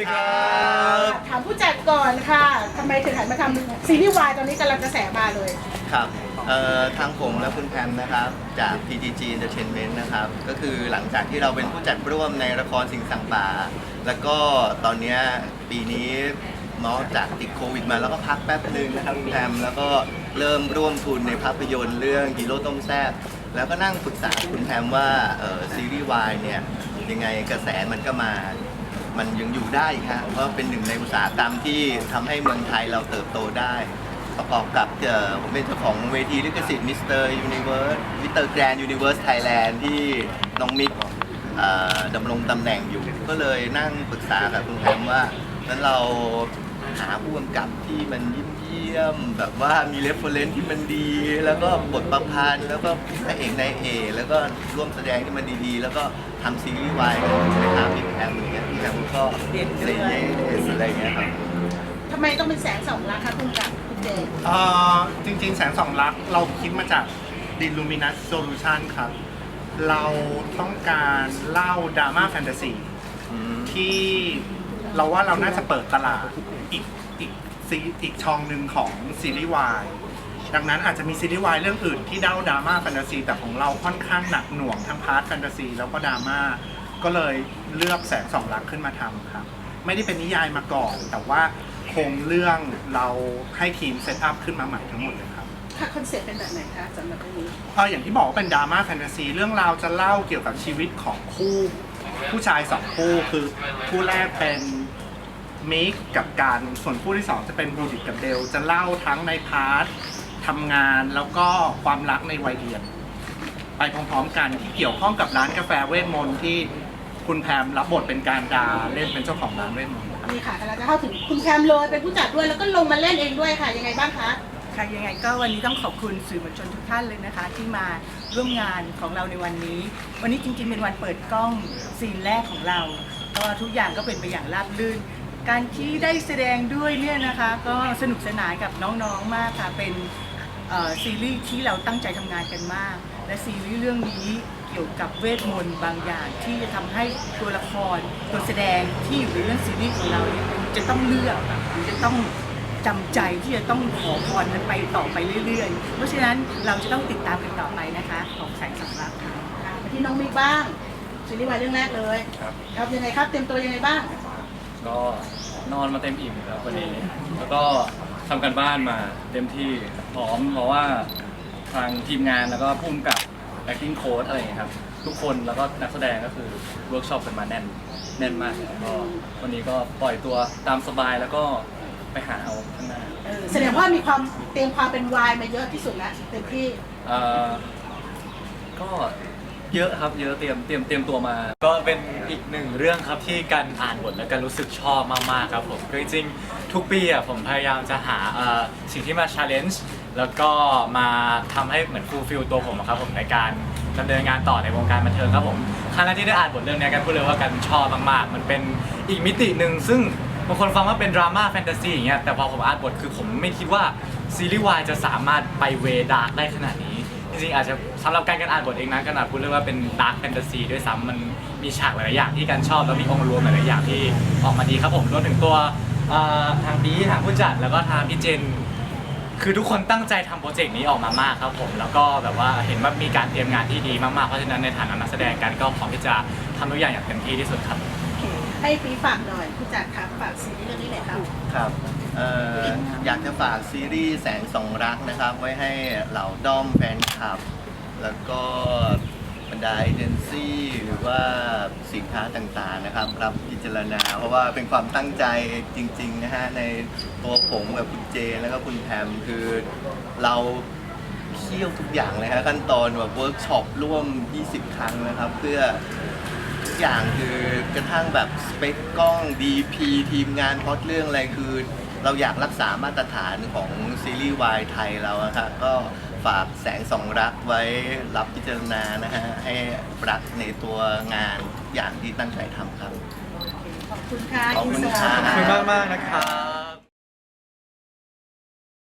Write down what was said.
ดีครับถามผู้จัดก่อนค่ะทำไมถึงหันมาทำซีรีส์วายตอนนี้กำลังกระแสมาเลย ครับเอ่อทางผมและคุณแพมนะครับ จาก PTG Entertainment นะครับ ก็คือหลังจากที่เราเป็นผู้จัดร่วมในละครสิงสังป่า แล้วก็ตอนเนี้ยปีนี้เนาะจากติดโควิดมาแล้วก็พักแป๊บหนึ่งนะครับคุณแพมแล้วก็เริ่มร่วมทุนในภาพยนตร์เรื่องฮีโร่ต้มแซ่บแล้วก็นั่งปรึกษาคุณแพมว่าเอ่อซีรีส์วายเนี่ยยังไงกระแสมันก็มา มันยังอยู่ได้ครับเพราะเป็นหนึ่งในอุตสาหกรรมที่ทำให้เมืองไทยเราเติบโตได้ ประกอบกับเอ่อผมเป็นเจ้าของเวทีลิขสิทธิ์มิสเตอร์ยูนิเวิร์สมิสเตอร์แกรนด์ยูนิเวิร์สไทยแลนด์ที่น้องมิก เอ่อดำรงตำแหน่งอยู่ ก็เลยนั่งปรึกษากับคุณแพมว่านั้นเราหาผู้กำกับที่มันยิ้มเยี่ยมๆแบบว่ามีเรฟเฟอเรนซ์ที่มันดี แล้วก็บทประพันธ์แล้วก็พระเอกนายเอกแล้วก็ร่วมแสดงที่มันดีๆ แล้วก็ทำซีรีส์วายไปหาพี่แพมอย่างเงี้ยพี่แพมก็เด่นเยอะไรอย่างเงี้ยครับ ทำไมต้องเป็นแสงสองลักษณ์คะคุณกับคุณเจเอ่อจริงๆ แสงสองลักษณ์เราคิดมาจาก d i l l u m i n u s Solution ครับ เราต้องการเล่าดราม่าแฟนตาซีที่เราว่าเราน่าจะเปิดตลาดอีกอีกซีอีกช่องหนึ่งของซีรีส์วายดังนั้นอาจจะมีซีรีส์วายเรื่องอื่นที่เล่าดราม่าแฟนตาซีแต่ของเราค่อนข้างหนักหน่วงทั้งพาร์ทแฟนตาซีแล้วก็ดราม่าก็เลยเลือกแสงสองลักษณ์ขึ้นมาทำครับ ไม่ได้เป็นนิยายมาก่อน แต่ว่าโครงเรื่องเราให้ทีมเซตอัพขึ้นมาใหม่ทั้งหมดเลยครับ ค่ะคอนเซ็ปต์เป็นแบบไหนคะสำหรับเรื่องนี้เอออย่างที่บอกว่าเป็นดราม่าแฟนตาซีเรื่องราวจะเล่าเกี่ยวกับชีวิตของคู่ผู้ชายสองคู่คือคู่แรกเป็นมิกกับการส่วนคู่ที่สองจะเป็นบูดิตกับเดลจะเล่าทั้งในพาร์ททำงานแล้วก็ความรักในวัยเรียน ไปพร้อมๆกันที่เกี่ยวข้องกับร้านกาแฟเวทมนต์ที่คุณแพมรับบทเป็นการดาเล่นเป็นเจ้าของร้านเวทมนต์ครับนี่ค่ะกำลังจะเข้าถึงคุณแคมเลยเป็นผู้จัดด้วยแล้วก็ลงมาเล่นเองด้วยค่ะยังไงบ้างคะ ค่ะยังไงก็วันนี้ต้องขอบคุณสื่อมวลชนทุกท่านเลยนะคะ ที่มาร่วมงานของเราในวันนี้ วันนี้จริงๆเป็นวันเปิดกล้องซีนแรกของเรา ก็ทุกอย่างก็เป็นไปอย่างราบรื่น การที่ได้แสดงด้วยเนี่ยนะคะ ก็สนุกสนานกับน้องๆมากค่ะเป็นซีรีส์ที่เราตั้งใจทำงานกันมาก และซีรีส์เรื่องนี้เกี่ยวกับเวทมนต์บางอย่างที่จะทำให้ตัวละครตัวแสดงที่อยู่ในเรื่องซีรีส์ของเราจะต้องเลือกหรือจะต้อง จำใจที่จะต้องขอพรมันไปต่อไปเรื่อยๆ เพราะฉะนั้นเราจะต้องติดตามกันต่อไปนะคะ ของแสงสองรักค่ะค่ะมาที่น้องมิกบ้างซีรีส์วายเรื่องแรกเลยครับ ครับยังไงครับเตรียมตัวยังไงบ้าง ก็นอนมาเต็มอิ่มครับวันนี้ แล้วก็ทำกันบ้านมาเต็มที่พร้อมเพราะว่าทางทีมงานแล้วก็พุ่มกับ acting coach อะไรอย่างเงี้ยครับ ทุกคนแล้วก็นักแสดงก็คือเวิร์กช็อปกันมาแน่น แน่นมากแล้วก็วันนี้ก็ปล่อยตัวตามสบายแล้วก็ ไปหาเอาข้างหน้าแสดงว่ามีความเตรียมความเป็นวายมาเยอะที่สุดแล้วเต็มที่เอ่อก็เยอะครับเยอะเตรียมเตรียมเตรียมตัวมา ก็เป็นอีกหนึ่งเรื่องครับที่การอ่านบทแล้วก็รู้สึกชอบมากๆครับผมคือจริงๆทุกปีอะผมพยายามจะหาเอ่อสิ่งที่มา challenge แล้วก็มาทำให้เหมือนฟูลฟิลตัวผมอะครับผมในการดำเนินงานต่อในวงการบันเทิงครับผมครั้งแรกที่ได้อ่านบทเรื่องนี้กันพูดเลยว่ากันชอบมากๆ มันเป็นอีกมิติหนึ่งซึ่ง บางคนฟังว่าเป็นดราม่าแฟนตาซีอย่างเงี้ยแต่พอผมอ่านบทคือผมไม่คิดว่าซีรีส์วายจะสามารถไปเวดาร์กได้ขนาดนี้ จริงๆอาจจะสำหรับการการอ่านบทเองนะกันอาจพูดเลยว่าเป็นดาร์กแฟนตาซีด้วยซ้ำมันมีฉากหลายๆอย่างที่กันชอบแล้วมีองค์รวมหลายๆอย่างที่ออกมาดีครับผมรวมถึงตัวเอ่อทางบีทางผู้จัดแล้วก็ทางพี่เจน คือทุกคนตั้งใจทำโปรเจกต์นี้ออกมามากครับผม แล้วก็แบบว่าเห็นว่ามีการเตรียมงานที่ดีมากๆ เพราะฉะนั้นในฐานะนักแสดงกันก็พร้อมที่จะทำทุกอย่างอย่างเต็มที่ที่สุดครับ ให้ปีฝากหน่อยผู้จัดครับฝากซีรีส์เรื่องนี้หน่อยครับ ครับเอ่ออยากจะฝากซีรีส์แสงสองรักนะครับ ไว้ให้เหล่าด้อมแฟนคลับ แล้วก็บรรดาเอเจนซี่หรือว่าสินค้าต่างๆนะครับ รับพิจารณา เพราะว่าเป็นความตั้งใจจริง ๆ นะฮะ ในตัวผมกับคุณเจ แล้วก็คุณแพมคือเราเคี่ยวทุกอย่างเลยฮะขั้นตอนแบบเวิร์กช็อปร่วม 20 ครั้งนะครับ เพื่อ อย่างคือกระทั่งแบบสเปคกล้อง DP ทีมงานพล็อตเรื่องอะไรคือ เราอยากรักษามาตรฐานของซีรีส์วายไทยเราอะครับก็ฝากแสงสองรักไว้รับพิจารณานะฮะให้รักในตัวงานอย่างที่ตั้งใจทำครับ ขอบคุณค่ะขอบคุณอินเสิร์ตครับขอบคุณมากๆนะครับ